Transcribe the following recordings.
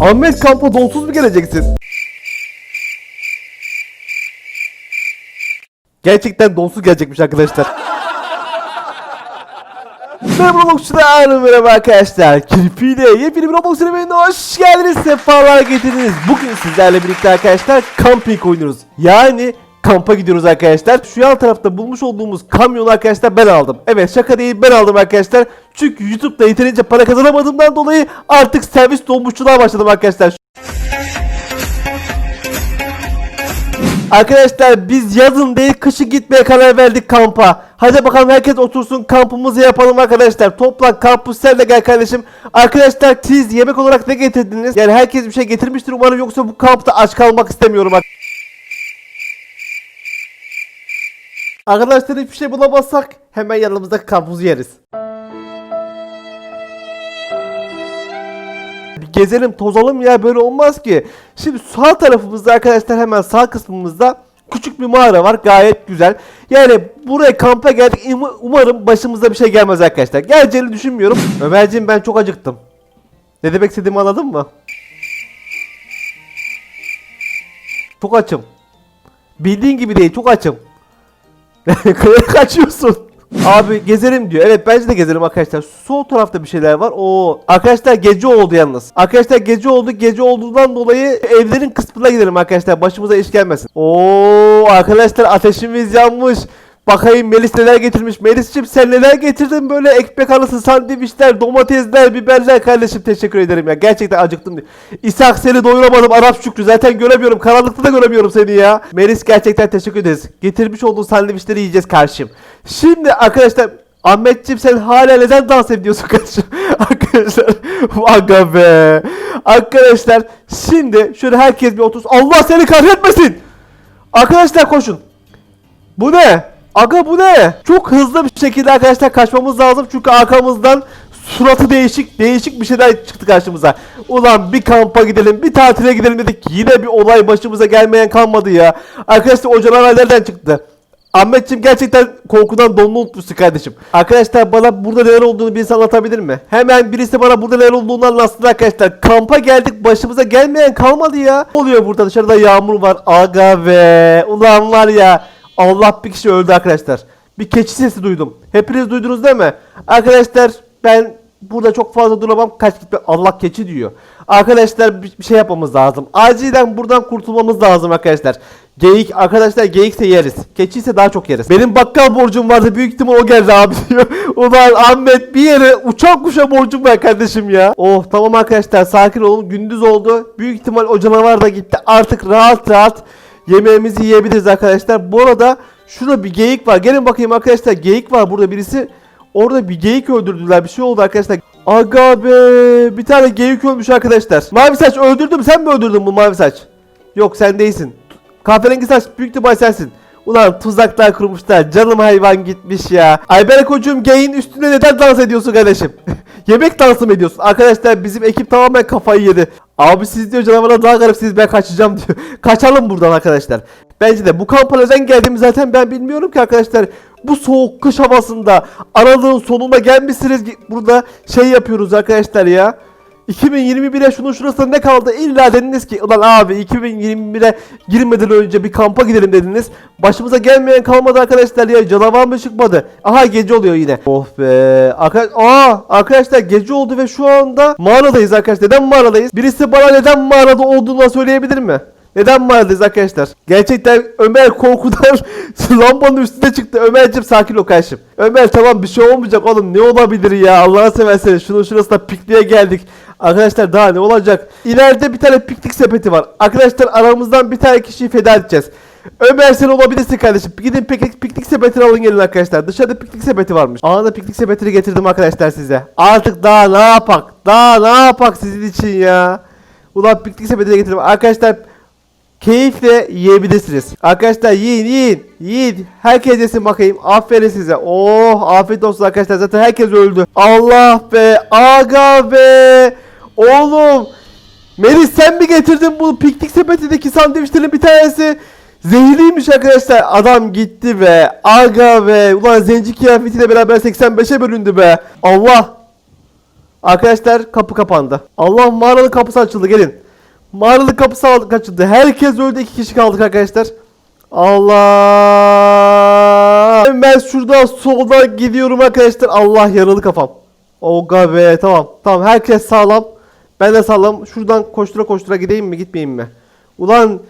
Ahmet kampa donsuz mu geleceksin? Gerçekten donsuz gelecekmiş arkadaşlar. Merhaba Roblox'lar, merhaba arkadaşlar. Kirpi'yle yepyeni bir Roblox serüvenine hoş geldiniz, sefalar getirdiniz. Bugün sizlerle birlikte arkadaşlar camping oynuyoruz. Yani kampa gidiyoruz arkadaşlar. Şu yan tarafta bulmuş olduğumuz kamyonu arkadaşlar ben aldım. Evet şaka değil ben aldım arkadaşlar. Çünkü YouTube'da yeterince para kazanamadığımdan dolayı artık servis dolmuşçuluğa başladım arkadaşlar. Arkadaşlar biz yazın değil kışın gitmeye karar verdik kampa. Hadi bakalım herkes otursun kampımızı yapalım arkadaşlar. Toplan kampüs sen de gel kardeşim. Arkadaşlar siz yemek olarak ne getirdiniz? Yani herkes bir şey getirmiştir umarım yoksa bu kampta aç kalmak istemiyorum. Ar- Arkadaşlar hiçbir şey bulamazsak hemen yanımızdaki karpuzu yeriz. Bir gezelim tozalım ya böyle olmaz ki. Şimdi sağ tarafımızda arkadaşlar hemen sağ kısmımızda küçük bir mağara var gayet güzel. Yani buraya kampa geldik İm- umarım başımıza bir şey gelmez arkadaşlar. Geleceğini düşünmüyorum. Ömerciğim ben çok acıktım. Ne demek istediğimi anladın mı? Çok açım. Bildiğin gibi değil çok açım. Kaya kaçıyorsun. Abi gezelim diyor. Evet bence de gezelim arkadaşlar. Sol tarafta bir şeyler var. Oo arkadaşlar gece oldu yalnız. Arkadaşlar gece oldu. Gece olduğundan dolayı evlerin kısmına gidelim arkadaşlar. Başımıza iş gelmesin. Oo arkadaşlar ateşimiz yanmış. Bakayım Melis neler getirmiş. Melis'ciğim sen neler getirdin böyle ekmek arası sandviçler, domatesler, biberler kardeşim teşekkür ederim ya. Gerçekten acıktım. İshak seni doyuramadım Arap Şükrü. Zaten göremiyorum. Karanlıkta da göremiyorum seni ya. Melis gerçekten teşekkür ederiz. Getirmiş olduğun sandviçleri yiyeceğiz karşım. Şimdi arkadaşlar Ahmetciğim sen hala neden dans ediyorsun kardeşim? Arkadaşlar aga be. Arkadaşlar şimdi şöyle herkes bir otursun. Allah seni kahretmesin. Arkadaşlar koşun. Bu ne? Aga bu ne? Çok hızlı bir şekilde arkadaşlar kaçmamız lazım çünkü arkamızdan suratı değişik değişik bir şeyler çıktı karşımıza. Ulan bir kampa gidelim, bir tatile gidelim dedik. Yine bir olay başımıza gelmeyen kalmadı ya. Arkadaşlar o canavar nereden çıktı? Ahmetciğim gerçekten korkudan donunu unutmuşsun kardeşim. Arkadaşlar bana burada neler olduğunu birisi anlatabilir mi? Hemen birisi bana burada neler olduğunu anlatsın arkadaşlar. Kampa geldik başımıza gelmeyen kalmadı ya. Ne oluyor burada dışarıda yağmur var. Aga be. Ulan var ya. Allah bir kişi öldü arkadaşlar. Bir keçi sesi duydum. Hepiniz duydunuz değil mi? Arkadaşlar ben burada çok fazla duramam. Kaç gitme. Allah keçi diyor. Arkadaşlar bir şey yapmamız lazım. Acilen buradan kurtulmamız lazım arkadaşlar. Geyik arkadaşlar geyikse yeriz. Keçi ise daha çok yeriz. Benim bakkal borcum vardı büyük ihtimal o geldi abi diyor. Ulan Ahmet bir yere uçak kuşa borcum var kardeşim ya. Oh tamam arkadaşlar sakin olun gündüz oldu. Büyük ihtimal o canavar da gitti. Artık rahat rahat yemeğimizi yiyebiliriz arkadaşlar. Bu arada şurada bir geyik var. Gelin bakayım arkadaşlar geyik var burada birisi. Orada bir geyik öldürdüler. Bir şey oldu arkadaşlar. Aga be. Bir tane geyik ölmüş arkadaşlar. Mavi saç öldürdüm. Sen mi öldürdün bu mavi saç? Yok sen değilsin. Kahverengi saç büyük ihtimal sensin. Ulan tuzaklar kurmuşlar. Canım hayvan gitmiş ya. Ayberk hocam geyin üstünde neden dans ediyorsun kardeşim? Yemek dansı mı ediyorsun? Arkadaşlar bizim ekip tamamen kafayı yedi. Abi siz diyor canavara daha garipsiniz ben kaçacağım diyor. Kaçalım buradan arkadaşlar. Bence de bu kampa neden geldiğimi zaten ben bilmiyorum ki arkadaşlar. Bu soğuk kış havasında aralığın sonuna gelmişsiniz. Burada şey yapıyoruz arkadaşlar ya. 2021'e şunun şurasında ne kaldı? İlla dediniz ki ulan abi 2021'e girmeden önce bir kampa gidelim dediniz. Başımıza gelmeyen kalmadı arkadaşlar ya. Canavar mı çıkmadı? Aha gece oluyor yine. Oh be. Arka Aa, arkadaşlar gece oldu ve şu anda mağaradayız arkadaşlar. Neden mağaradayız? Birisi bana neden mağarada olduğunu söyleyebilir mi? Neden mağaradayız arkadaşlar? Gerçekten Ömer korkudan lambanın üstüne çıktı. Ömerciğim sakin ol kardeşim. Ömer tamam bir şey olmayacak oğlum. Ne olabilir ya? Allah'a seversen şunun şurasına pikniğe geldik. Arkadaşlar daha ne olacak? İleride bir tane piknik sepeti var. Arkadaşlar aramızdan bir tane kişiyi feda edeceğiz. Ömer sen olabilirsin kardeşim. Gidin piknik, piknik sepetini alın gelin arkadaşlar. Dışarıda piknik sepeti varmış. Anında piknik sepetini getirdim arkadaşlar size. Artık daha ne yapak? Daha ne yapak sizin için ya? Ulan piknik sepetini getirdim. Arkadaşlar keyifle yiyebilirsiniz. Arkadaşlar yiyin yiyin yiyin. Herkes yesin bakayım. Aferin size. Oh afiyet olsun arkadaşlar. Zaten herkes öldü. Allah be. Aga be. Oğlum. Melis sen mi getirdin bu piknik sepetindeki sandviçlerin bir tanesi? Zehirliymiş arkadaşlar. Adam gitti be. Aga be. Ulan zenci kıyafetiyle beraber 85'e bölündü be. Allah. Arkadaşlar kapı kapandı. Allah mağaranın kapısı açıldı gelin. Mağaranın kapısı aldı, açıldı. Herkes öldü. iki kişi kaldık arkadaşlar. Allah. Ben şuradan soldan gidiyorum arkadaşlar. Allah yaralı kafam. Oga be tamam. Tamam herkes sağlam. Ben de sağlam. Şuradan koştura koştura gideyim mi gitmeyeyim mi? Ulan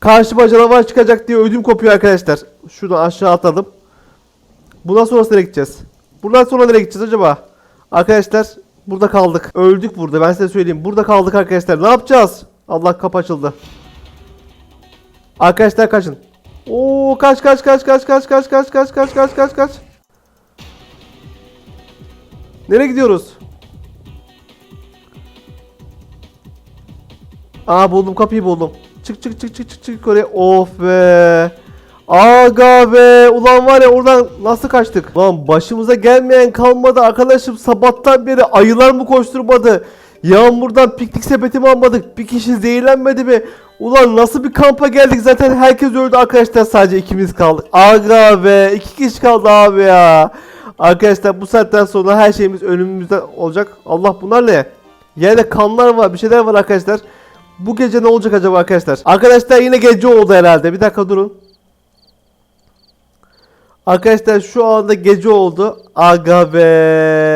karşıma canavar çıkacak diye ödüm kopuyor arkadaşlar. Şuradan aşağı atladım. Bundan sonrası nereye gideceğiz? Buradan sonra nereye gideceğiz acaba? Arkadaşlar burada kaldık. Öldük burada ben size söyleyeyim. Burada kaldık arkadaşlar. Ne yapacağız? Allah kapı açıldı. Arkadaşlar kaçın. Oo kaç kaç kaç kaç kaç kaç kaç kaç kaç kaç kaç kaç. Nereye gidiyoruz? Aa buldum kapıyı buldum. Çık çık çık çık çık çık oraya. Of be. Aga be. Ulan var ya oradan nasıl kaçtık? Lan başımıza gelmeyen kalmadı arkadaşım. Sabahtan beri ayılar mı koşturmadı? Yağmurdan piknik sepeti mi almadık? Bir kişi zehirlenmedi mi? Ulan nasıl bir kampa geldik zaten herkes öldü arkadaşlar sadece ikimiz kaldık. Aga be iki kişi kaldı abi ya. Arkadaşlar bu saatten sonra her şeyimiz önümüzde olacak. Allah bunlar ne? Yerde kanlar var bir şeyler var arkadaşlar. Bu gece ne olacak acaba arkadaşlar? Arkadaşlar yine gece oldu herhalde. Bir dakika durun. Arkadaşlar şu anda gece oldu. Aga be.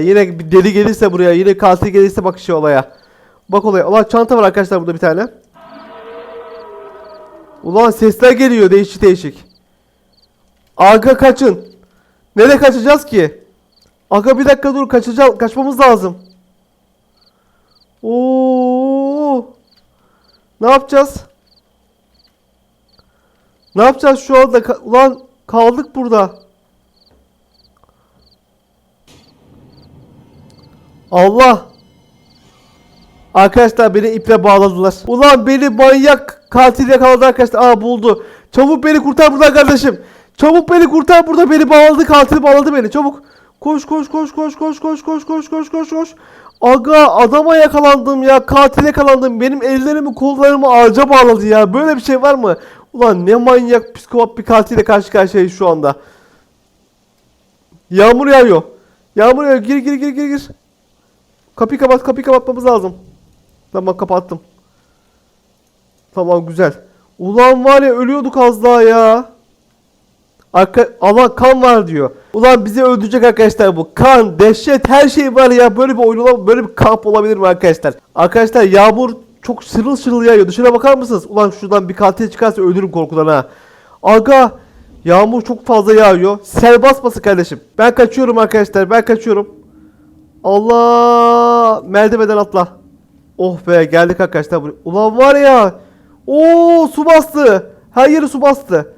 Yine bir deli gelirse buraya. Yine katil gelirse bak şu olaya. Bak olaya. Ulan çanta var arkadaşlar burada bir tane. Ulan sesler geliyor değişik değişik. Aga kaçın. Nereye kaçacağız ki? Aga bir dakika dur kaçacağız. Kaçmamız lazım. Oo. Ne yapacağız? Ne yapacağız şu anda? Ulan kaldık burada. Allah. Arkadaşlar beni iple bağladılar. Ulan beni manyak katil yakaladı arkadaşlar. Aa buldu. Çabuk beni kurtar buradan kardeşim. Çabuk beni kurtar burada beni bağladı katil bağladı beni çabuk. Koş koş koş koş koş koş koş koş koş koş koş. Aga adama yakalandım ya katil yakalandım. Benim ellerimi kollarımı ağaca bağladı ya. Böyle bir şey var mı? Ulan ne manyak psikopat bir katille karşı karşıyayız şu anda. Yağmur yağıyor. Yağmur yağıyor. Gir gir gir gir gir. Kapıyı kapat kapıyı kapatmamız lazım. Tamam kapattım. Tamam güzel. Ulan var ya ölüyorduk az daha ya. Arka, Allah kan var diyor. Ulan bizi öldürecek arkadaşlar bu. Kan, dehşet her şey var ya. Böyle bir oyun. Böyle bir kamp olabilir mi arkadaşlar? Arkadaşlar yağmur çok şırıl şırıl yağıyor. Dışarı bakar mısınız? Ulan şuradan bir katil çıkarsa ölürüm korkudan ha. Aga yağmur çok fazla yağıyor. Sel basmasın kardeşim. Ben kaçıyorum arkadaşlar. Ben kaçıyorum. Allah merdivenden atla. Oh be geldik arkadaşlar. Ulan var ya. Oo su bastı. Her yeri su bastı.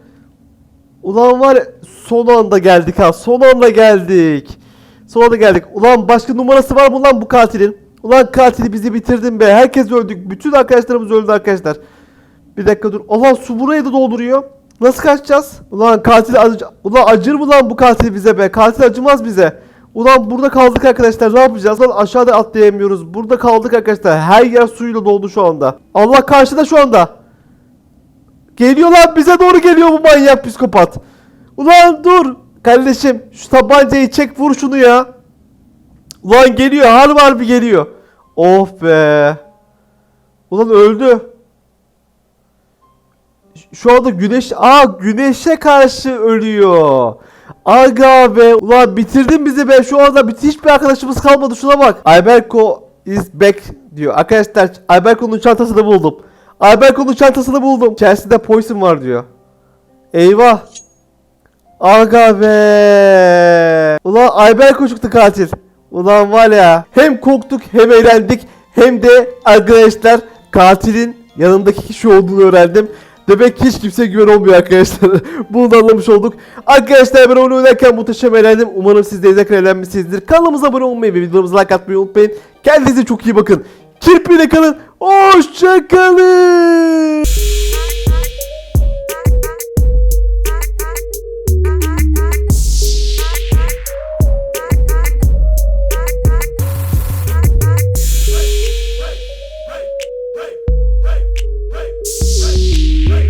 Ulan var ya son anda geldik ha. Son anda geldik. Son anda geldik. Ulan başka numarası var mı lan bu katilin? Ulan katili bizi bitirdin be. Herkes öldük. Bütün arkadaşlarımız öldü arkadaşlar. Bir dakika dur. Allah su burayı da dolduruyor. Nasıl kaçacağız? Ulan katil acı Ulan acır mı lan bu katil bize be? Katil acımaz bize. Ulan burada kaldık arkadaşlar. Ne yapacağız? Lan aşağıda atlayamıyoruz. Burada kaldık arkadaşlar. Her yer suyla doldu şu anda. Allah karşıda şu anda. Geliyor lan bize doğru geliyor bu manyak psikopat. Ulan dur. Kardeşim şu tabancayı çek vur şunu ya. Ulan geliyor harbi harbi geliyor. Of be. Ulan öldü. Şu anda güneş... Aa güneşe karşı ölüyor. Aga be. Ulan bitirdin bizi be. Şu anda bir- hiçbir arkadaşımız kalmadı. Şuna bak. Alberco is back diyor. Arkadaşlar Alberco'nun çantasını buldum. Alberco'nun çantasını buldum. İçerisinde poison var diyor. Eyvah. Aga be. Ulan Ayberko çıktı katil. Ulan var ya hem korktuk hem eğlendik hem de arkadaşlar katilin yanındaki kişi olduğunu öğrendim. Demek hiç kimse güven olmuyor arkadaşlar. Bunu da anlamış olduk. Arkadaşlar ben oyunu oynarken muhteşem eğlendim. Umarım siz de izlerken eğlenmişsinizdir. Kanalımıza abone olmayı ve videomuza like atmayı unutmayın. Kendinize çok iyi bakın. Kirpiyle kalın. Hoşçakalın.